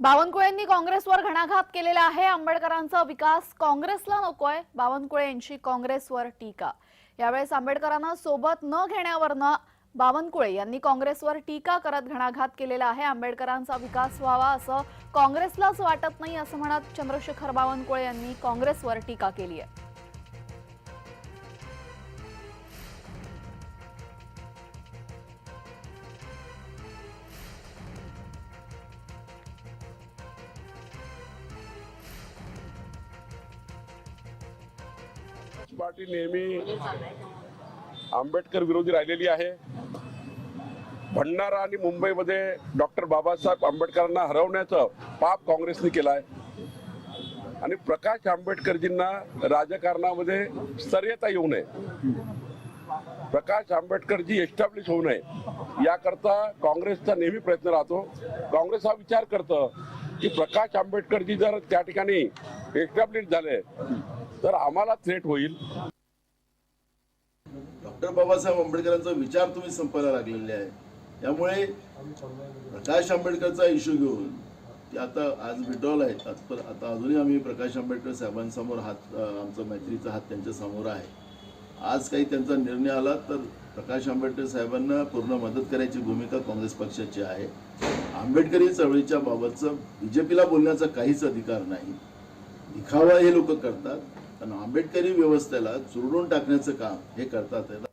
बावनकुळेंनी काँग्रेसवर घणाघात केलेला आहे. आंबेडकरांचा विकास काँग्रेसला नकोय. बावनकुळे यांची काँग्रेसवर टीका. यावेळेस आंबेडकरांना सोबत न घेण्यावरनं बावनकुळे यांनी काँग्रेसवर टीका करत घणाघात केलेला आहे. आंबेडकरांचा विकास व्हावा असं काँग्रेसलाच वाटत नाही असं म्हणत चंद्रशेखर बावनकुळे यांनी काँग्रेसवर टीका केली आहे. पार्टी नेहमी आंबेडकर विरोधी राहिलेली आहे. भंडारा आणि मुंबईमध्ये डॉक्टर बाबासाहेब आंबेडकरांना हरवण्याचं पाप काँग्रेसने केलं आहे. आणि प्रकाश आंबेडकरजींना राजकारणामध्ये स्तर्यता येऊ नये. प्रकाश आंबेडकरजी एस्टॅब्लिश होऊ नये. याकरता काँग्रेसचा नेहमी प्रयत्न राहतो. काँग्रेस हा विचार करतं की प्रकाश आंबेडकरजी जर त्या ठिकाणी एस्टॅब्लिश झाले तर आम्हाला थ्रेट होईल. डॉक्टर बाबासाहेब आंबेडकरांचा विचार तुम्ही संपायला लागलेले आहे. त्यामुळे प्रकाश आंबेडकरचा इश्यू घेऊन ते आता आज विड्रॉल आहेत. आज पर आता अजूनही आम्ही प्रकाश आंबेडकर साहेबांसमोर हात आमचा मैत्रीचा हात त्यांच्यासमोर आहे. आज काही त्यांचा निर्णय आला तर प्रकाश आंबेडकर साहेबांना पूर्ण मदत करायची भूमिका काँग्रेस पक्षाची आहे. आंबेडकरी चळवळीच्या बाबतचं बीजेपीला बोलण्याचा काहीच अधिकार नाही. दिखावा हे लोक करतात. आणि आंबेडकरी व्यवस्थेला चुरडून टाकण्याचं काम हे करतात.